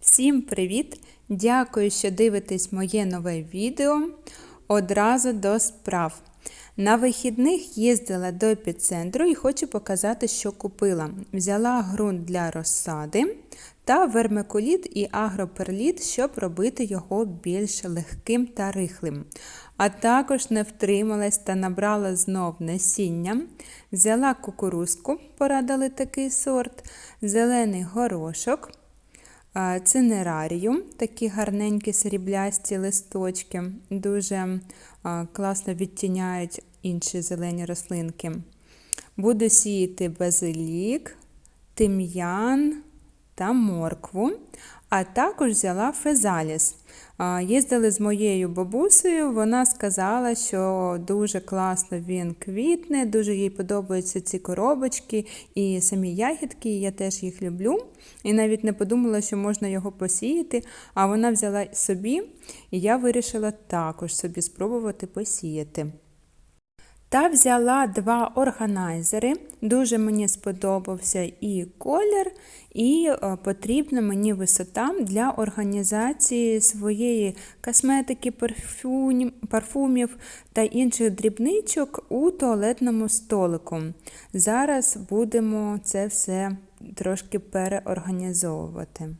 Всім привіт! Дякую, що дивитесь моє нове відео. Одразу до справ. На вихідних їздила до епіцентру і хочу показати, що купила. Взяла ґрунт для розсади та вермикуліт і агроперліт, щоб робити його більш легким та рихлим. А також не втрималась та набрала знов насіння. Взяла кукурузку, порадили такий сорт, зелений горошок. А, Цинераріум, такі гарненькі сріблясті листочки, дуже класно відтіняють інші зелені рослинки. Буду сіяти базилік, тим'ян та моркву, а також взяла фезаліс. Їздили з моєю бабусею, вона сказала, що дуже класно він квітне, дуже їй подобаються ці коробочки і самі ягідки, я теж їх люблю. І навіть не подумала, що можна його посіяти, а вона взяла собі, і я вирішила також собі спробувати посіяти. Та взяла два органайзери. Дуже мені сподобався і колір, і е, потрібна мені висота для організації своєї косметики, парфумів та інших дрібничок у туалетному столику. Зараз будемо це все трошки переорганізовувати.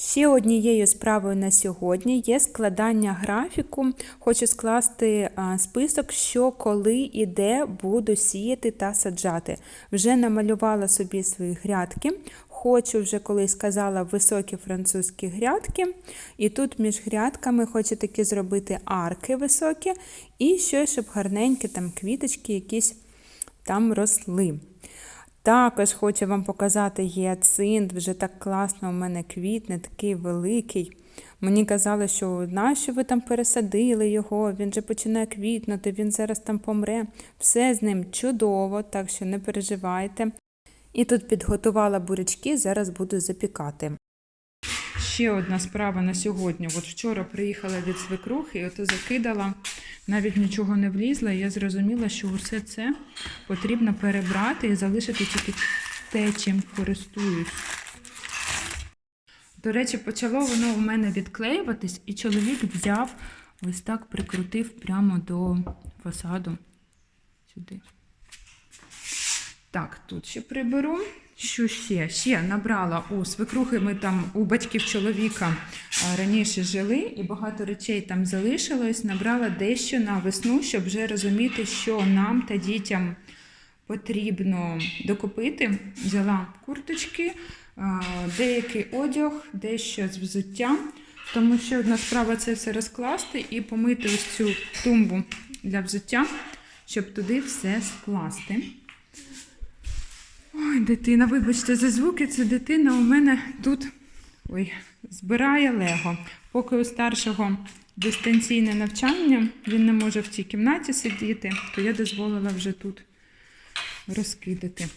Ще однією справою на сьогодні є складання графіку. Хочу скласти список, що коли і де буду сіяти та саджати. Вже намалювала собі свої грядки. Хочу вже колись сказала високі французькі грядки. І тут між грядками хочу таки зробити арки високі і щось, щоб гарненькі там квіточки якісь там росли. Також хочу вам показати гіацинт, вже так класно у мене квітне, такий великий. Мені казали, що нащо ви там пересадили його, він же починає квітнути, він зараз там помре. Все з ним чудово, так що не переживайте. І тут підготувала бурячки, зараз буду запікати. Ще одна справа на сьогодні. От вчора приїхала від свекрухи і ото закидала, навіть нічого не влізла. І я зрозуміла, що усе це потрібно перебрати і залишити тільки те, чим користуюсь. До речі, почало воно у мене відклеюватись, і чоловік взяв, ось так прикрутив прямо до фасаду. Сюди. Так, тут ще приберу. Що ще? Ще набрала у свекрухи. Ми там у батьків чоловіка раніше жили, і багато речей там залишилось. Набрала дещо на весну, щоб вже розуміти, що нам та дітям потрібно докупити. Взяла курточки, деякий одяг, дещо з взуття. Тому що одна справа це все розкласти і помити ось цю тумбу для взуття, щоб туди все скласти. Дитина, вибачте за звуки, це дитина у мене тут ой, збирає лего. Поки у старшого дистанційне навчання, він не може в цій кімнаті сидіти, то я дозволила вже тут розкидати.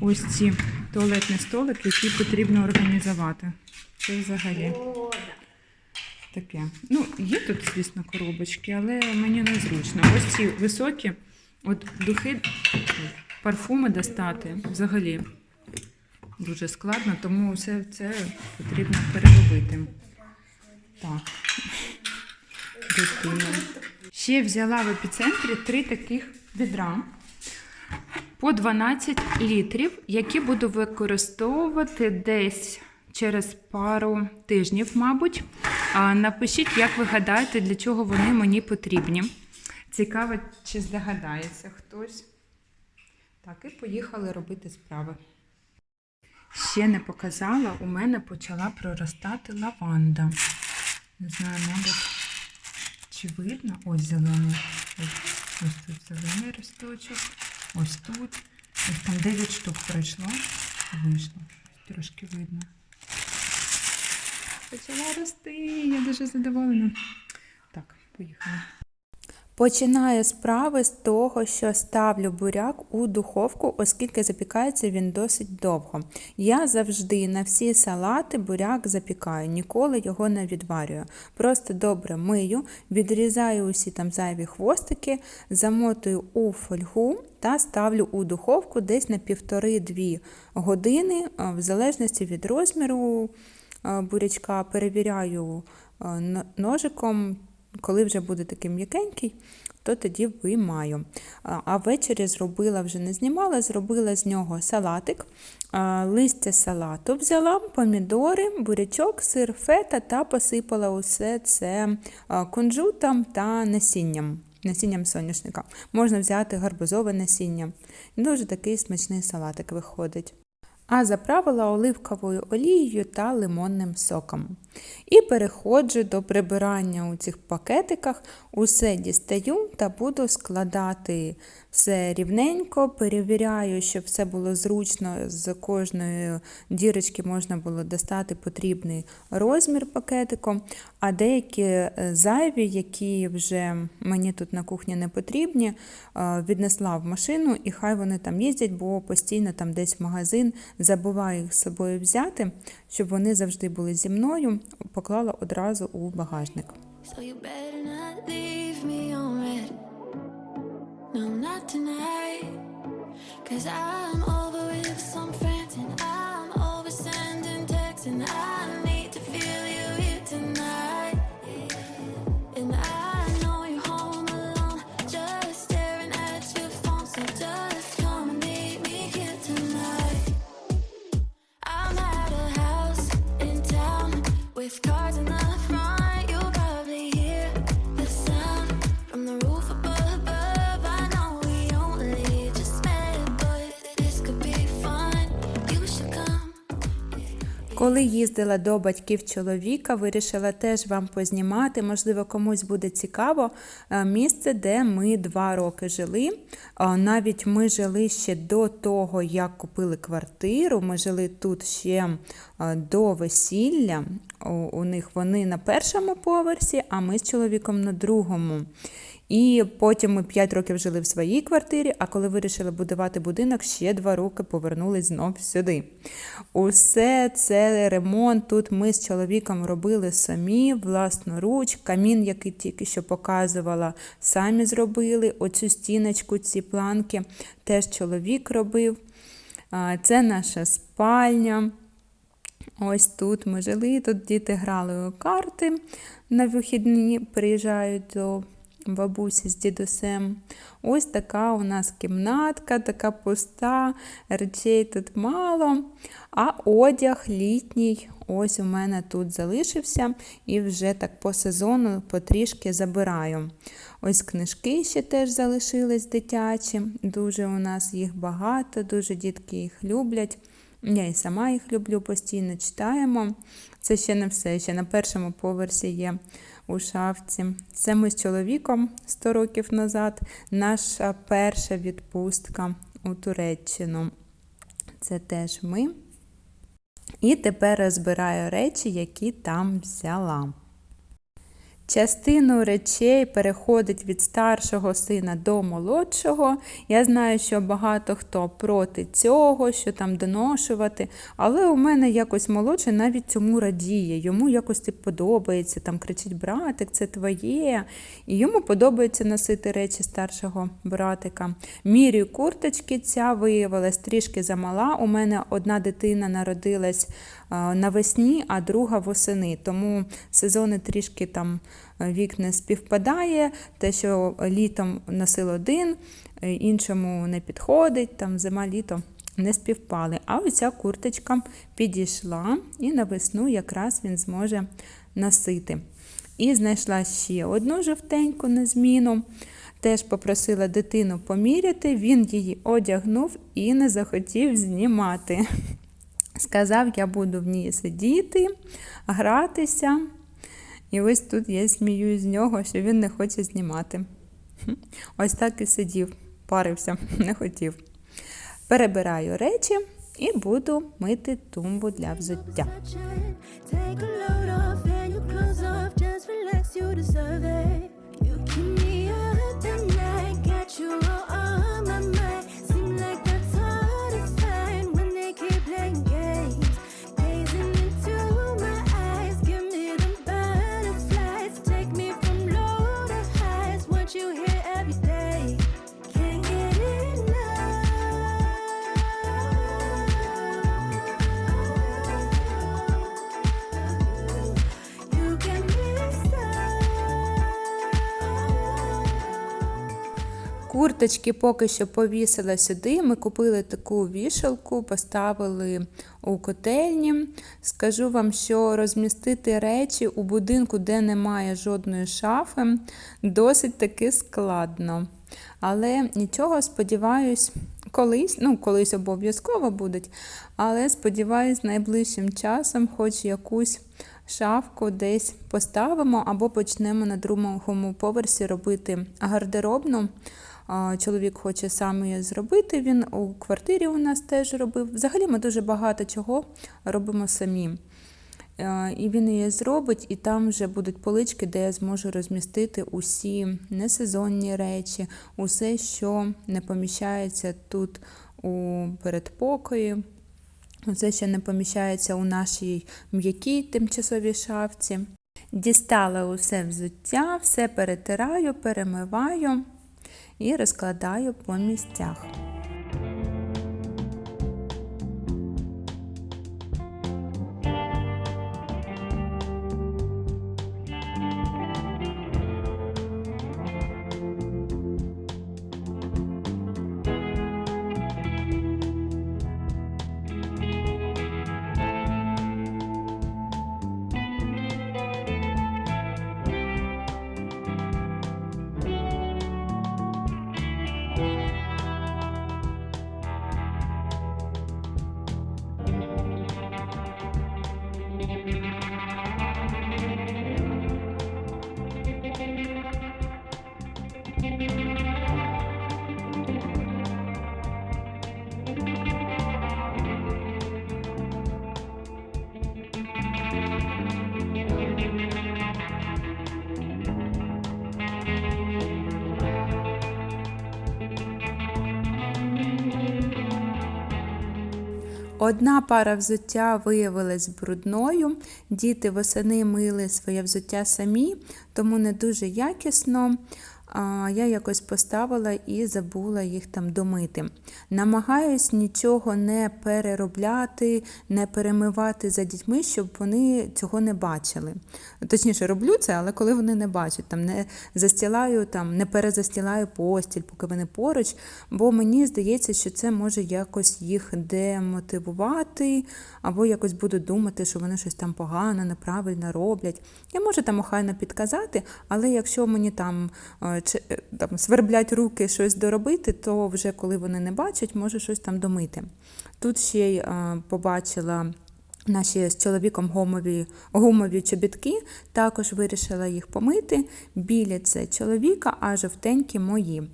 Ось ці туалетні столики, які потрібно організувати. Це взагалі таке. Ну, є тут, звісно, коробочки, але мені незручно. Ось ці високі, от духи, парфуми достати взагалі дуже складно, тому все це потрібно переробити. Так. Дитина. Ще взяла в епіцентрі три таких відра по 12 літрів, які буду використовувати десь через пару тижнів, мабуть. Напишіть, як ви гадаєте, для чого вони мені потрібні. Цікаво, чи здогадається хтось. Так, і поїхали робити справи. Ще не показала, у мене почала проростати лаванда. Не знаю, мабуть, чи видно. Ось зелений. Ось, тут зелений росточок. Ось тут. Ось там 9 штук пройшло. Вийшло. Трошки видно. Почала рости. Я дуже задоволена. Так, поїхали. Починаю справи з того, що ставлю буряк у духовку, оскільки запікається він досить довго. Я завжди на всі салати буряк запікаю, ніколи його не відварюю. Просто добре мию, відрізаю усі там зайві хвостики, замотую у фольгу та ставлю у духовку десь на 1,5-2 години, в залежності від розміру е, бурячка, перевіряю е, ножиком, коли вже буде такий м'якенький, то тоді виймаю. А ввечері зробила, вже не знімала, зробила з нього салатик. Листя салату взяла, помідори, бурячок, сир, фета та посипала усе це кунжутом та насінням. Насінням соняшника. Можна взяти гарбузове насіння. Дуже такий смачний салатик виходить. А заправила оливковою олією та лимонним соком. І переходжу до прибирання у цих пакетиках. Усе дістаю та буду складати. Все рівненько, перевіряю, щоб все було зручно, з кожної дірочки можна було достати потрібний розмір пакетику, а деякі е, зайві, які вже мені тут на кухні не потрібні, е, віднесла в машину і хай вони там їздять, бо постійно там десь в магазин забуваю їх з собою взяти, щоб вони завжди були зі мною, поклала одразу у багажник. So Коли їздила до батьків чоловіка, вирішила теж вам познімати, можливо, комусь буде цікаво, е, місце, де ми два роки жили. Е, Навіть ми жили ще до того, як купили квартиру. Ми жили тут ще е, до весілля. У- них вони на першому поверсі, а ми з чоловіком на другому. І потім ми 5 років жили в своїй квартирі, а коли вирішили будувати будинок, ще 2 роки повернулись знов сюди. Усе це ремонт тут ми з чоловіком робили самі, власноруч. Камін, який тільки що показувала, самі зробили. Оцю стіночку, ці планки теж чоловік робив. Це наша спальня. Ось тут ми жили, тут діти грали у карти на вихідні, приїжджають до бабусі з дідусем. Ось така у нас кімнатка, така пуста, речей тут мало. А одяг літній ось у мене тут залишився і вже так по сезону потрішки забираю. Ось книжки ще теж залишились дитячі, дуже у нас їх багато, дуже дітки їх люблять. Я і сама їх люблю, постійно читаємо. Це ще не все. Ще на першому поверсі є у шафці. Це ми з чоловіком 100 років назад. Наша перша відпустка у Туреччину. Це теж ми. І тепер розбираю речі, які там взяла. Частину речей переходить від старшого сина до молодшого. Я знаю, що багато хто проти цього, що там доношувати, але у мене якось молодший навіть цьому радіє. Йому якось подобається. Там кричить братик, це твоє. І йому подобається носити речі старшого братика. Мірію курточки ця виявилась трішки замала. У мене одна дитина народилась навесні, а друга восени. Тому сезони трішки там вік не співпадає. Те, що літом носив один, е, іншому не підходить, там зима-літо не співпали. А оця курточка підійшла і на весну якраз він зможе носити. І знайшла ще одну жовтеньку на зміну. Теж попросила дитину поміряти, він її одягнув і не захотів знімати. Сказав, я буду в ній сидіти, гратися. І ось тут я сміюсь з нього, що він не хоче знімати. Ось так і сидів, парився, не хотів. Перебираю речі і буду мити тумбу для взуття. Курточки поки що повісила сюди. Ми купили таку вішалку, поставили у котельні. Скажу вам, що розмістити речі у будинку, де немає жодної шафи, досить таки складно. Але нічого, сподіваюсь, колись, ну колись обов'язково будуть, але сподіваюсь, найближчим часом хоч якусь шафку десь поставимо або почнемо на другому поверсі робити гардеробну. Чоловік хоче сам її зробити. Він у квартирі у нас теж робив. Взагалі ми дуже багато чого робимо самі. І він її зробить, і там вже будуть полички, де я зможу розмістити усі несезонні речі, усе, що не поміщається тут у передпокої. Усе, ще не поміщається у нашій м'якій тимчасовій шафці. Дістала усе взуття, все перетираю, перемиваю і розкладаю по місцях. Одна пара взуття виявилась брудною. Діти восени мили своє взуття самі, тому не дуже якісно. Я якось поставила і забула їх там домити. Намагаюсь нічого не переробляти, не перемивати за дітьми, щоб вони цього не бачили. Точніше, роблю це, але коли вони не бачать, там не застілаю, там не перезастілаю постіль, поки вони поруч, бо мені здається, що це може якось їх демотивувати, або якось будуть думати, що вони щось там погано, неправильно роблять. Я можу там охайно підказати, але якщо мені там, е, там сверблять руки щось доробити, то вже коли вони не бачать, може щось там домити. Тут ще й е, побачила. Наші з чоловіком гумові, гумові чобітки, також вирішила їх помити. Білі це чоловіка, а жовтенькі мої.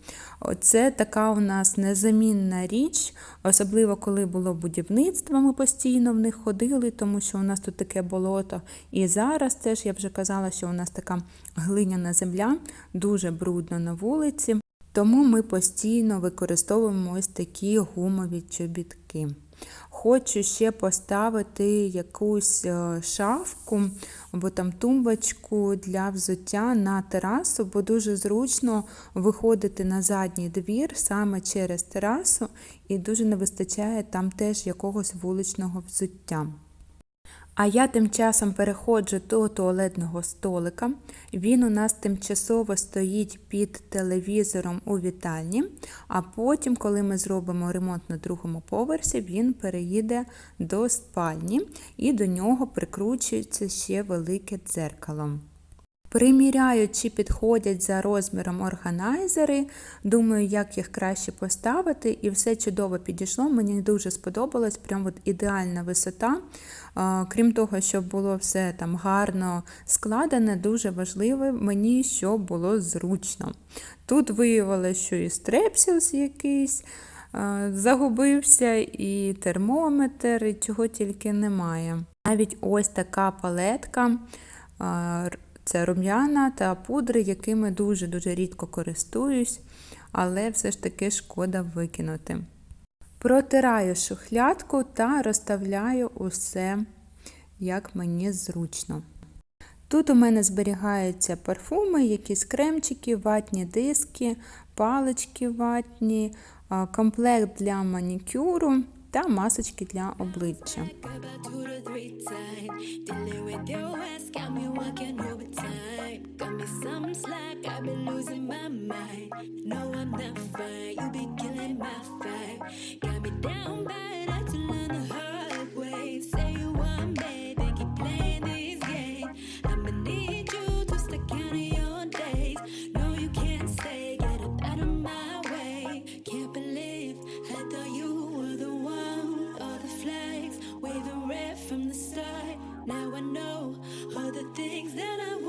Це така у нас незамінна річ, особливо коли було будівництво, ми постійно в них ходили, тому що у нас тут таке болото. І зараз теж я вже казала, що у нас така глиняна земля, дуже брудно на вулиці. Тому ми постійно використовуємо ось такі гумові чобітки. Хочу ще поставити якусь е, шафку або там тумбочку для взуття на терасу, бо дуже зручно виходити на задній двір саме через терасу, і дуже не вистачає там теж якогось вуличного взуття. А я тим часом переходжу до туалетного столика. Він у нас тимчасово стоїть під телевізором у вітальні, а потім, коли ми зробимо ремонт на другому поверсі, він переїде до спальні і до нього прикручується ще велике дзеркало. Приміряю, чи підходять за розміром органайзери. Думаю, як їх краще поставити, і все чудово підійшло. Мені дуже сподобалось, прям от ідеальна висота. Крім того, щоб було все там гарно складене, дуже важливо мені, щоб було зручно. Тут виявилося, що і стрепсілс якийсь. Загубився і термометр, і чого тільки немає. Навіть ось така палетка це рум'яна та пудри, якими дуже-дуже рідко користуюсь, але все ж таки шкода викинути. Протираю шухлядку та розставляю усе, як мені зручно. Тут у мене зберігаються парфуми, якісь кремчики, ватні диски, палички ватні, комплект для манікюру та масочки для обличчя. Got me down bad. I had to learn the hard way. Say you things that I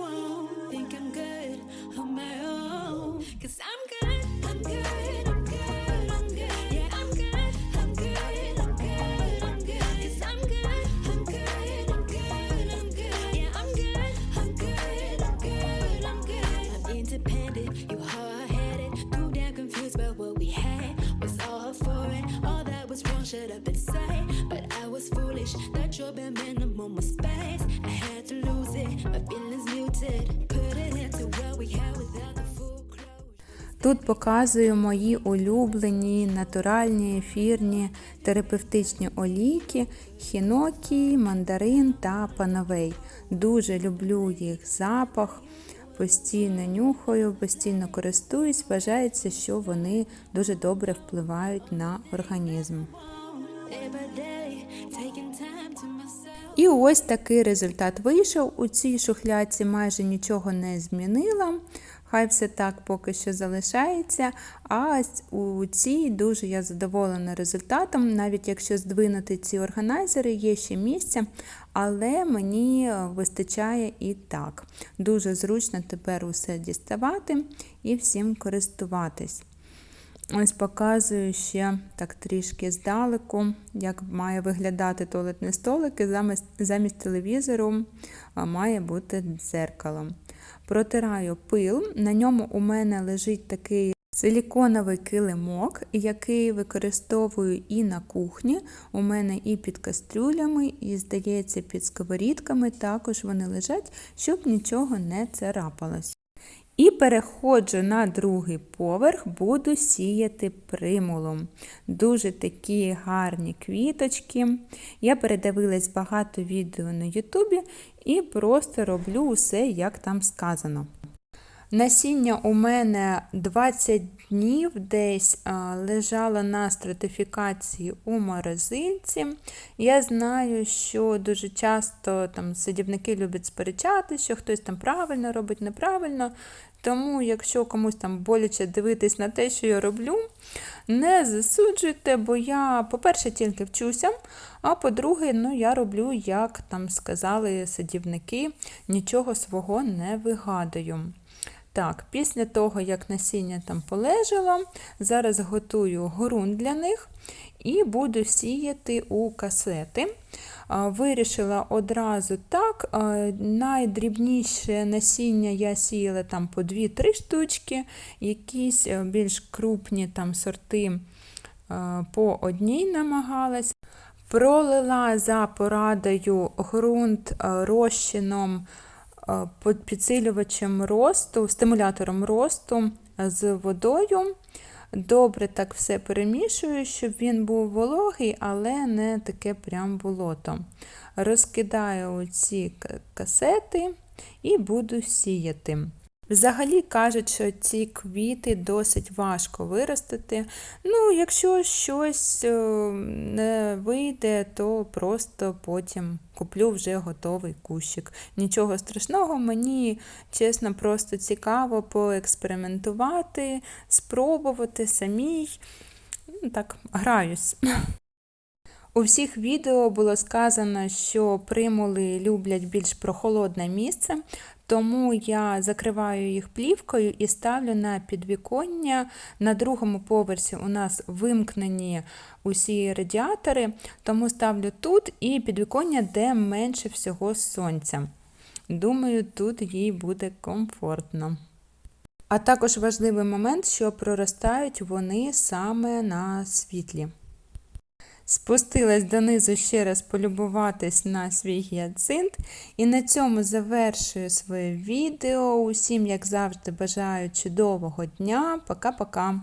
Тут показую мої улюблені натуральні ефірні терапевтичні олійки хінокі, мандарин та пановей. Дуже люблю їх запах, постійно нюхаю, постійно користуюсь. Вважається, що вони дуже добре впливають на організм. І ось такий результат вийшов. У цій шухляці майже нічого не змінила. Хай все так поки що залишається. А у цій дуже я задоволена результатом, навіть якщо здвинути ці органайзери, є ще місця, але мені вистачає і так. Дуже зручно тепер усе діставати і всім користуватись. Ось показую ще так трішки здалеку, як має виглядати туалетний столик, і замість, замість телевізору має бути дзеркало. Протираю пил, на ньому у мене лежить такий силіконовий килимок, який використовую і на кухні. У мене і під кастрюлями, і, здається, під сковорідками також вони лежать, щоб нічого не царапалось. І переходжу на другий поверх, буду сіяти примулом. Дуже такі гарні квіточки. Я передивилась багато відео на Ютубі і просто роблю усе, як там сказано. Насіння у мене 20 днів десь лежало на стратифікації у морозильці. Я знаю, що дуже часто там садівники люблять сперечати, що хтось там правильно робить, неправильно. Тому, якщо комусь там боляче дивитись на те, що я роблю, не засуджуйте, бо я, по-перше, тільки вчуся, а по-друге, ну, я роблю, як там сказали садівники, нічого свого не вигадую. Так, після того, як насіння там полежало, зараз готую ґрунт для них і буду сіяти у касети. Вирішила одразу так. Найдрібніше насіння я сіяла там по 2-3 штучки, якісь е, більш крупні там сорти е, по одній намагалась. Пролила за порадою ґрунт е, розчином підсилювачем росту, стимулятором росту е, з водою. Добре так все перемішую, щоб він був вологий, але не таке прям болото. Розкидаю ці касети і буду сіяти. Взагалі кажуть, що ці квіти досить важко виростити. Ну, якщо щось е, не вийде, то просто потім куплю вже готовий кущик. Нічого страшного, мені чесно, просто цікаво поекспериментувати, спробувати самій. Ну, Так, граюсь. У всіх відео було сказано, що примули люблять більш прохолодне місце, тому я закриваю їх плівкою і ставлю на підвіконня. На другому поверсі у нас вимкнені усі радіатори, тому ставлю тут і підвіконня, де менше всього сонця. Думаю, тут їй буде комфортно. А також важливий момент, що проростають вони саме на світлі. Спустилась донизу ще раз полюбуватись на свій гіацинт. І на цьому завершую своє відео. Усім, як завжди, бажаю чудового дня. Пока-пока!